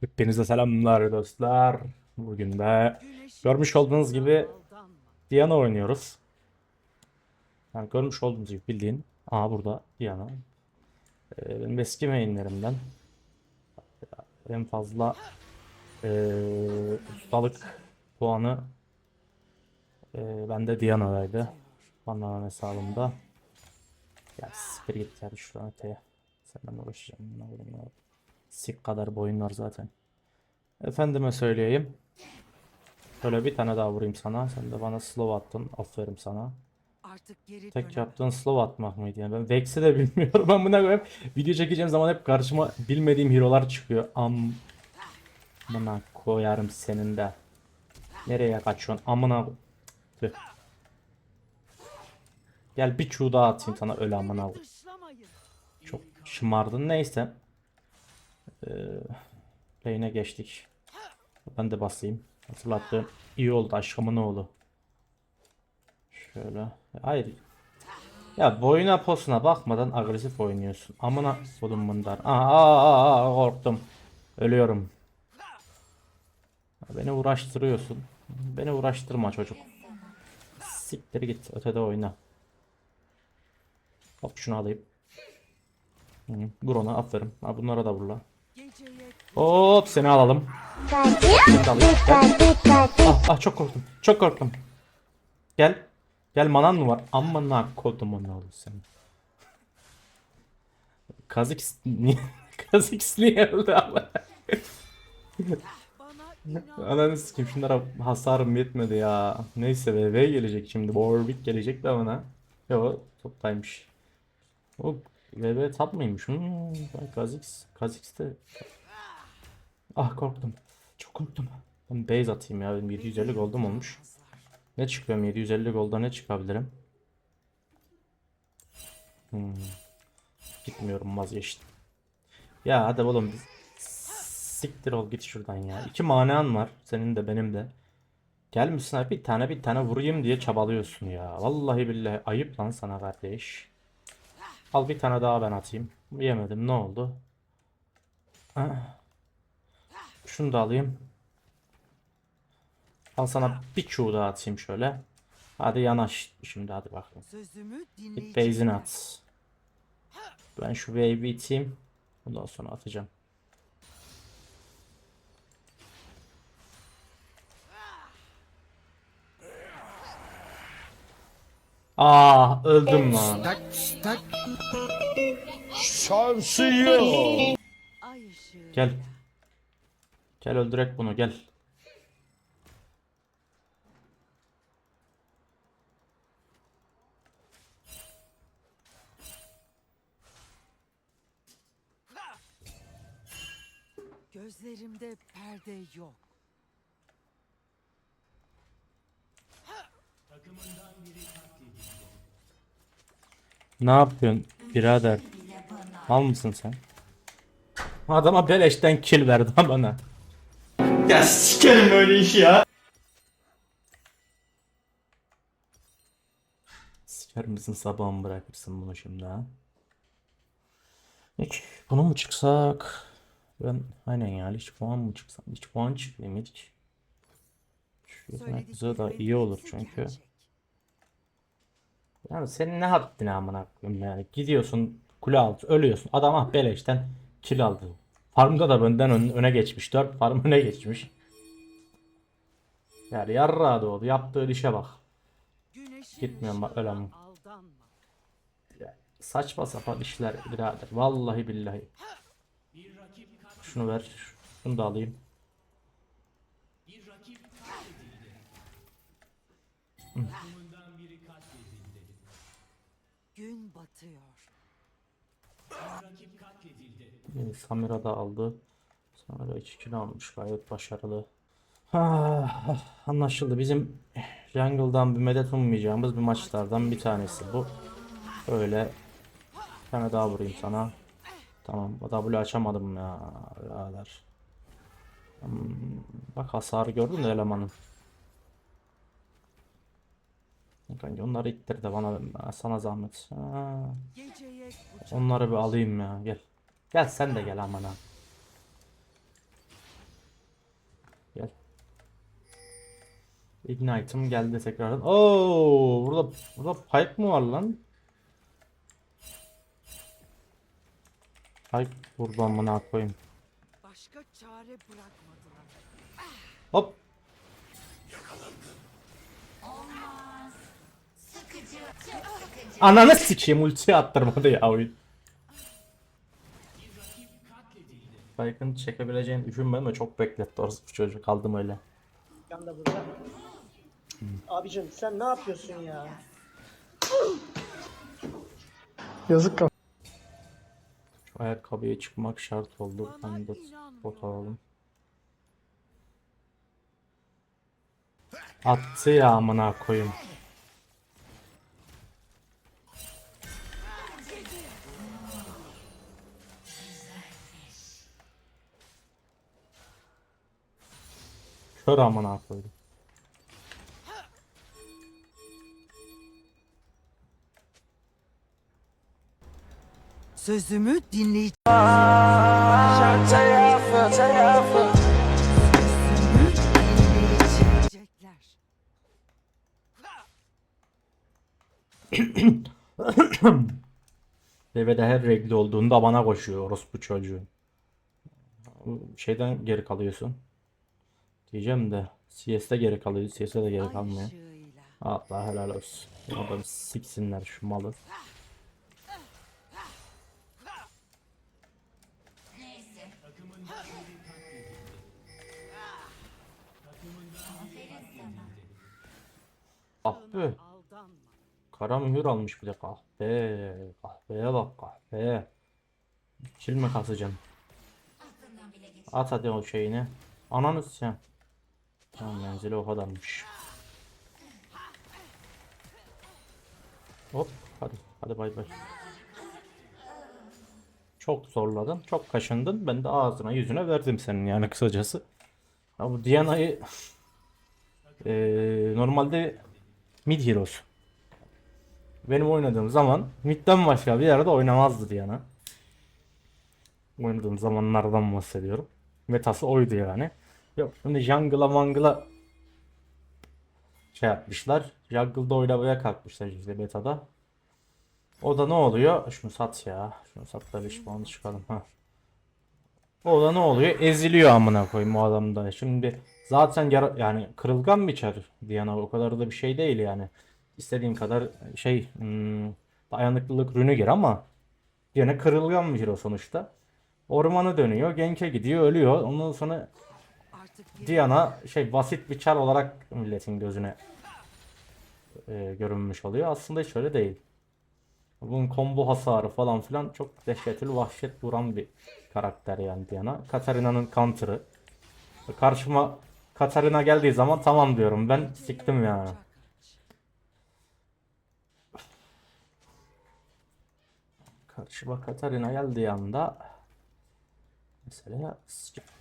Hepinize selamlar dostlar. Bugün de görmüş olduğunuz gibi Diana oynuyoruz. Yani görmüş olduğunuz gibi bildiğin. Aa burada Diana. Ee, benim eski mainlerimden. En fazla ee, ustalık puanı ee, bende Diana'daydı. Bana hesabımda. Ya siktir git hadi şuradan öteye. Senden uğraşacağım. Ne bileyim ya. Sik kadar boyun var zaten. Efendime söyleyeyim. Şöyle bir tane daha vurayım sana. Sen de bana slow attın. Aferin sana. Artık geri Tek dönemem. yaptığın slow atmak mıydı yani? Ben Vex'i de bilmiyorum. Ben buna koyayım. Video çekeceğim zaman hep karşıma bilmediğim hero'lar çıkıyor. Am Amına koyarım senin de. Nereye kaçıyorsun? Amına Tüh. Gel bir çuğ daha atayım sana öyle amına. Çok şımardın neyse. Ee, lane'e geçtik. Ben de basayım. Hatırlattığım iyi oldu aşkımın oğlu. Şöyle. Hayır. Ya boyuna posuna bakmadan agresif oynuyorsun. Amına kodum bunlar. Aa, aa, aa, korktum. Ölüyorum. Beni uğraştırıyorsun. Beni uğraştırma çocuk. Siktir git ötede oyna. Hop şunu alayım. Hı, Vur ona aferin. Ha, bunlara da vur lan. Hop seni alalım. Seni. Ah, ah çok korktum. Çok korktum. Gel. Gel manan mı var? Amına kodumun oğlu senin. Kazık? Kazık niye öldü ama? Ananı sikeyim şunlara hasarım yetmedi ya. Neyse VV gelecek şimdi. Warwick gelecek de bana. Yo toptaymış. O VV tap mıymış? Hmm, bak Kha'Zix. Kha'Zix de... Ah korktum. Çok korktum. Ben base atayım ya. Benim 750 gold'um olmuş. Ne çıkıyorum 750 golda ne çıkabilirim? Hmm. Gitmiyorum vazgeçtim. Ya hadi oğlum biz siktir ol git şuradan ya. İki manan var senin de benim de. Gelmişsin bir tane bir tane vurayım diye çabalıyorsun ya. Vallahi billahi ayıp lan sana kardeş. Al bir tane daha ben atayım. Yemedim ne oldu? Ah. Şunu da alayım. Al sana bir çuğ daha atayım şöyle. Hadi yanaş şimdi hadi bakalım. Git base'ini at. Ben şu wave'i iteyim. Ondan sonra atacağım. Ah öldüm lan. Tak tak. Şansı yok. Gel. Gel öldürek bunu gel. Gözlerimde perde yok. Ne yapıyorsun birader? Mal mısın sen? Adama beleşten kill verdi bana. Ya sikerim öyle işi ya. Siker misin sabah mı bırakırsın bunu şimdi ha? Hiç bunu mu çıksak? Ben aynen ya hiç puan mı çıksam? Hiç puan çıkayım hiç. Şu bize da iyi olur çünkü. gerçek. Yani senin ne haddine amına koyayım yani. Gidiyorsun kule altı ölüyorsun. Adam ah beleşten kill aldı. Farmda da benden ön- öne geçmiş. 4 farm öne geçmiş. Yani yarrağı doğdu. Yaptığı işe bak. Gitmiyorum bak. Aldanma. Saçma sapan işler birader. Vallahi billahi. Şunu ver. Şunu da alayım. Gün batıyor. Samira da aldı. Samira 2 kilo almış. Gayet başarılı. Ah, anlaşıldı. Bizim jungle'dan bir medet ummayacağımız bir maçlardan bir tanesi bu. Öyle. Bir tane daha vurayım sana. Tamam. W açamadım ya. Birader. Hmm, bak hasarı gördün mü elemanın? Kanka onları ittir de bana sana zahmet. Ha. Onları bir alayım ya. Gel. Gel sen de gel amına. Gel. Ignite'ım geldi tekrardan. Oo, burada burada pipe mı var lan? Pipe buradan mı ne koyayım? Başka çare bırakmadılar. Hop. Ananı sikeyim ulti attırmadı ya oyun. Spike'ın çekebileceğini düşünmedim ve çok bekletti orası bu çocuk kaldım öyle. Yan da burada. Abicim sen ne yapıyorsun ya? Yazık kal. Şu ayakkabıya çıkmak şart oldu. Ben de spot alalım. Attı ya amına koyayım. Kör amına koydum. Sözümü dinleyici. Devede her renkli olduğunda bana koşuyor orospu çocuğu. Şeyden geri kalıyorsun. Diyeceğim de CS'de geri kalıyor. CS'de de geri kalmıyor. Allah helal olsun. Oradan siksinler şu malı. Ah. Aldanma. Kara mühür almış bir de kahpe. Kahpeye bak kahpe. Kil mi kasacaksın? At hadi o şeyini. Ananı sen. Tamam menzili o kadarmış. Hop hadi hadi bay bay. Çok zorladın, çok kaşındın. Ben de ağzına yüzüne verdim senin yani kısacası. Ya bu Diana'yı eee, normalde mid heroes. Benim oynadığım zaman midden başka bir yerde oynamazdı Diana. Oynadığım zamanlardan bahsediyorum. Metası oydu yani. Yok şimdi jungle'a mangle'a şey yapmışlar. Jungle'da oynamaya kalkmışlar işte metada. O da ne oluyor? Şunu sat ya. Şunu sat da 5 puanı çıkalım. Ha. O da ne oluyor? Eziliyor amına koyayım o adam da. Şimdi zaten yara- yani kırılgan bir çar Diana o kadar da bir şey değil yani. İstediğin kadar şey hmm, dayanıklılık rünü gir ama yine kırılgan bir hero sonuçta. Ormanı dönüyor, Genk'e gidiyor, ölüyor. Ondan sonra Diana şey basit bir çar olarak milletin gözüne e, görünmüş oluyor. Aslında hiç öyle değil. Bunun combo hasarı falan filan çok dehşetli vahşet vuran bir karakter yani Diana. Katarina'nın counter'ı. Karşıma Katarina geldiği zaman tamam diyorum ben siktim yani. Karşıma Katarina geldiği anda mesela skip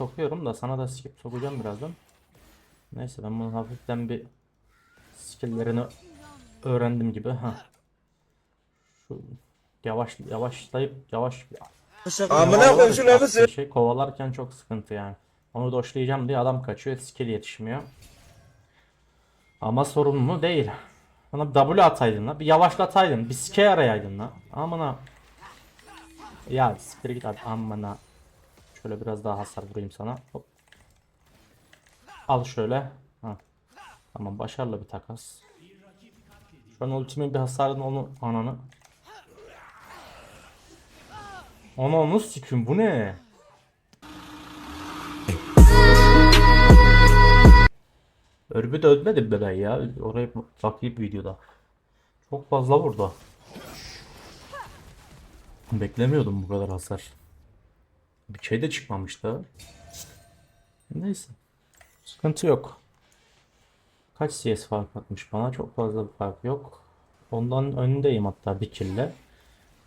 sokuyorum da sana da skip sokacağım birazdan. Neyse ben bunun hafiften bir skill'lerini öğrendim gibi. Ha. Şu yavaş yavaşlayıp yavaş Amına koyayım şu nefesi. şey kovalarken çok sıkıntı yani. Onu doşlayacağım diye adam kaçıyor, skill yetişmiyor. Ama sorun mu? Değil. Bana bir W ataydın la. Bir yavaşlataydın. Bir ske arayaydın la. Amına. Ya siktir git hadi amına. Şöyle biraz daha hasar vurayım sana. Hop. Al şöyle. Ha. Tamam başarılı bir takas. Şu an ultimin bir hasarını onu ananı. Ana onu sikim bu ne? Örgü de ölmedi be ben ya. Oraya bakayım videoda. Çok fazla burada. Beklemiyordum bu kadar hasar. Bir şey de çıkmamış da. Neyse. Sıkıntı yok. Kaç CS fark atmış bana? Çok fazla bir fark yok. Ondan önündeyim hatta bir kille.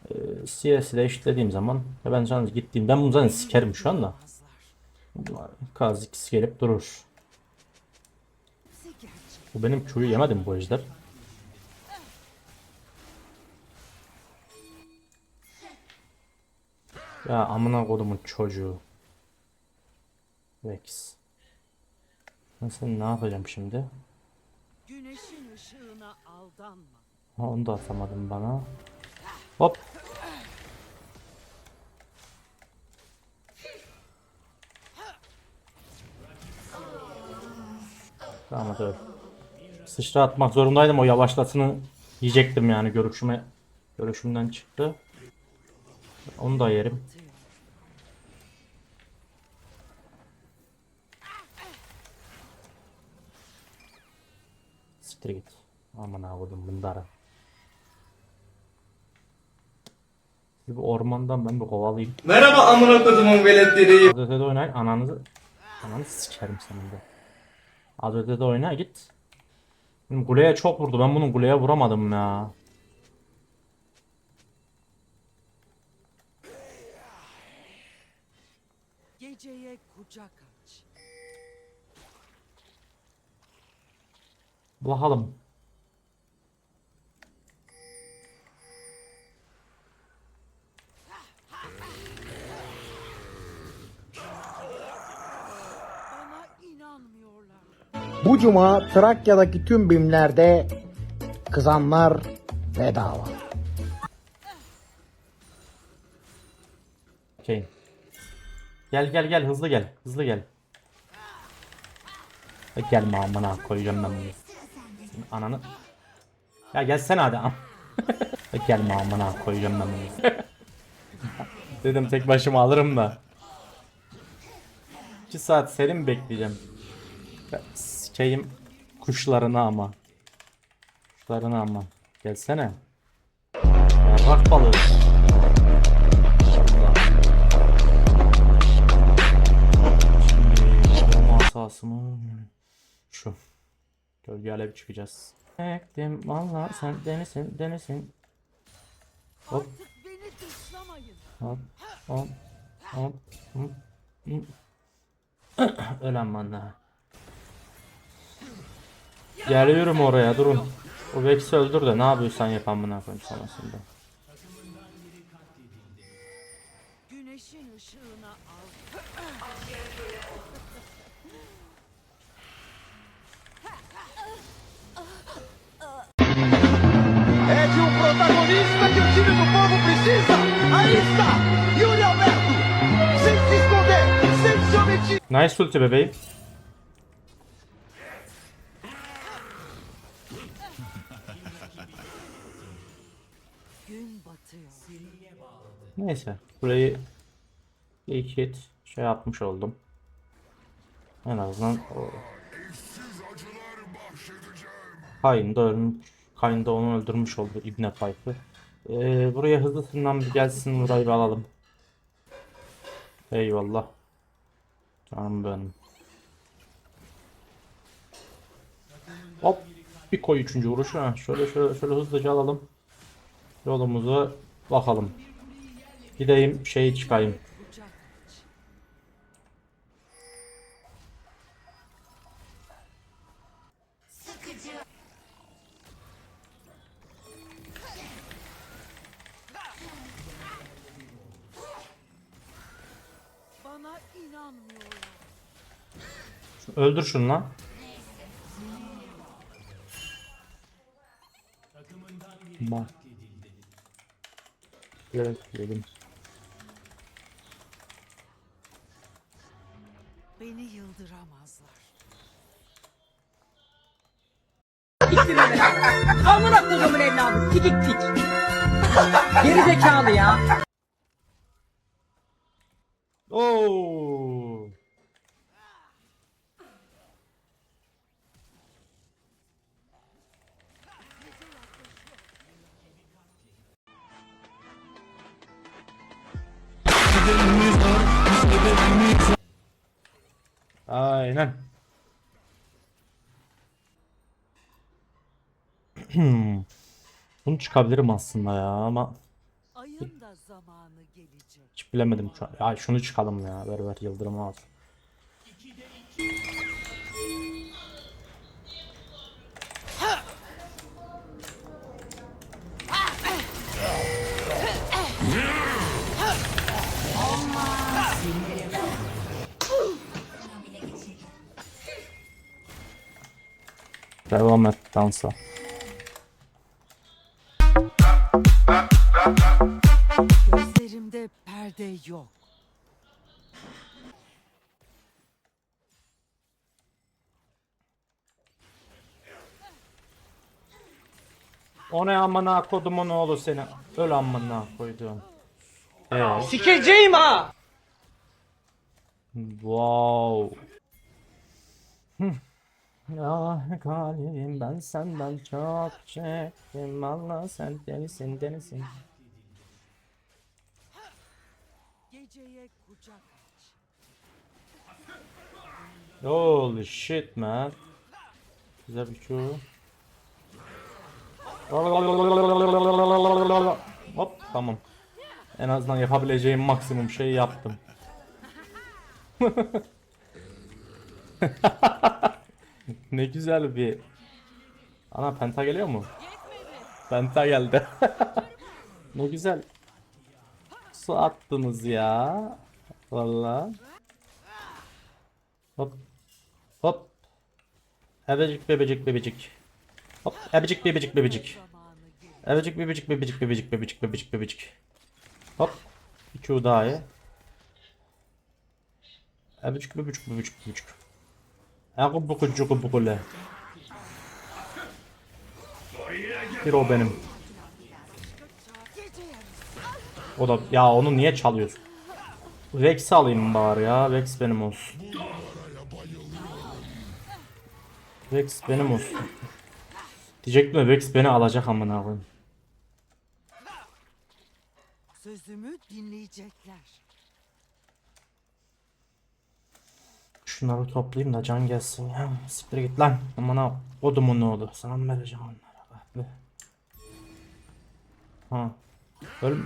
Ee, CS ile eşitlediğim zaman ya ben sana gittiğim ben bunu zaten sikerim şu anda. Kaz gelip durur. Bu benim Q'yu yemedim bu ejder. Ya amına kodumun çocuğu. Vex. Seni ne yapacağım şimdi? Güneşin ışığına aldanma. Ha, onu da atamadım bana. Hop. Tamam öyle. Sıçra atmak zorundaydım o yavaşlatını yiyecektim yani görüşüme görüşümden çıktı. Onu da yerim. Siktir git. Aman avudum bunları. Sizi bu ormandan ben bir kovalayayım. Merhaba amına kodumun veletleri. Az ötede oynayın ananızı ananı sikerim senin de. Az ötede oyna git. Benim kuleye çok vurdu. Ben bunun kuleye vuramadım ya. Geceye kucak aç. Bakalım. Bu cuma Trakya'daki tüm bimlerde kızanlar bedava. Gel gel gel hızlı gel. Hızlı gel. E, Gelme koyacağım ben bunu. Ananı. Ya gelsene hadi. am- amına koyacağım ben bunu. Dedim tek başıma alırım da. 2 saat seni mi bekleyeceğim? Ya, Sikeyim kuşlarını ama. Kuşlarını ama. Gelsene. Yarrak balığı. Şimdi mı? Şu. Gölge alev çıkacağız. Ektim valla sen denisin denisin. Hop hop hop hop. Ölen bana. Geliyorum oraya durun. O Vex'i öldür de ne yapıyorsan yap amına koyayım sonrasında. Güneşin Nice ulti bebeğim. Neyse burayı ilk hit şey yapmış oldum. En azından o... Kayn da da onu öldürmüş oldu İbne Pipe'ı. Ee, buraya hızlısından bir gelsin burayı bir alalım. Eyvallah. Canım benim. Hop. Bir koy üçüncü vuruşu. Ha. Şöyle şöyle şöyle hızlıca alalım. Yolumuzu bakalım. Gideyim şey çıkayım. Öldür şunu lan. Bak. Evet yedim. Beni yıldıramazlar. Amına kodumun evladı. Tikik tik. Geri zekalı ya. Oo. Bunu çıkabilirim aslında ya ama Ayın da zamanı gelecek. hiç bilemedim şu an. Ya şunu çıkalım ya. Ver ver yıldırım al. Devam et dansa. Perde yok. O ne amına kodumun oğlu seni. Öl amına koyduğum. Ee, Sikeceğim ha! wow. Ya kalbim ben senden çok çektim Valla sen delisin delisin Geceye kucak aç. Holy shit man. Güzel bir şu Hop tamam. En azından yapabileceğim maksimum şeyi yaptım. Ne güzel bir Ana penta geliyor mu? Penta geldi. Ne güzel Su attınız ya. Valla Hop. Hop. Ebecik bebecik bebecik. Hop. Ebecik bebecik bebecik. Ebecik bebecik bebecik bebecik bebecik bebecik bebecik. Hop. Bir Q daha ye Ebecik bebecik bebecik bebecik. Aku buku cuku bukule. Bir o benim O da ya onu niye çalıyorsun Rex alayım bari ya Rex benim olsun Rex benim olsun Diyecektim de Rex beni alacak amına koyayım. Sözümü dinleyecekler. Şunları toplayayım da can gelsin ya. Siktir git lan. Amına kodumun ne oldu? Sana mı vereceğim onlara? Ha. Öl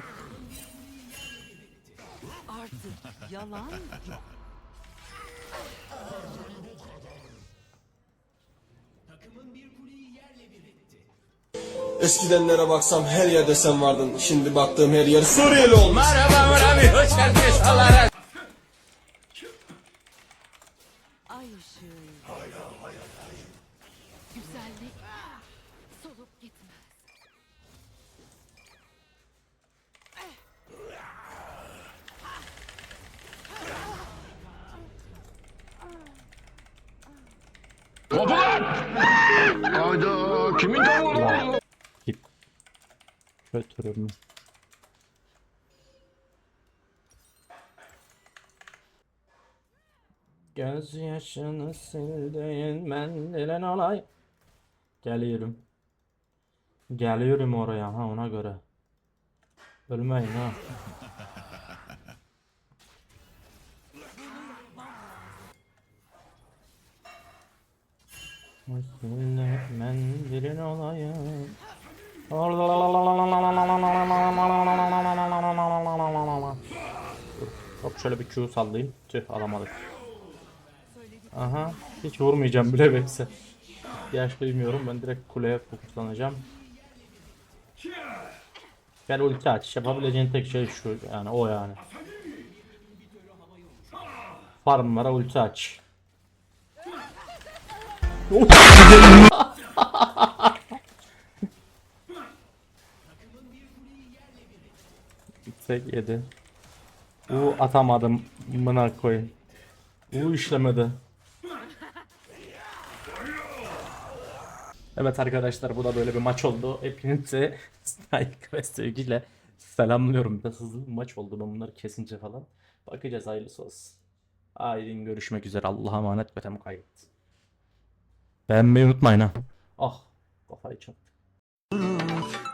Artık yalan yok. Eskidenlere baksam her yerde sen vardın. Şimdi baktığım her yer Suriyeli olmuş. Ay lan. Git. Götürürüm. Göz yaşını sildiğin mendilin olay. Geliyorum. Geliyorum oraya ha ona göre. Ölmeyin ha. Mendilin olayım. Hop şöyle bir Q sallayayım. Tüh alamadık. Aha hiç vurmayacağım bile bekse. İhtiyaç duymuyorum ben direkt kuleye fokuslanacağım. Gel ulti aç. Yapabileceğin tek şey şu yani o yani. Farmlara ulti aç. Tek yedi. U atamadım. Mına koyayım. U işlemedi. Evet arkadaşlar bu da böyle bir maç oldu. Hepinize saygı ve sevgiyle selamlıyorum. Biraz hızlı bir maç oldu ben bunları kesince falan. Bakacağız hayırlısı olsun. Haydi görüşmek üzere. Allah'a emanet ve temu kayıt. Beğenmeyi unutmayın ha. Ah kafayı çarptı.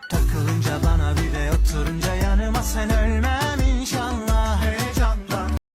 Takılınca bana bir de oturunca yanıma sen ölmez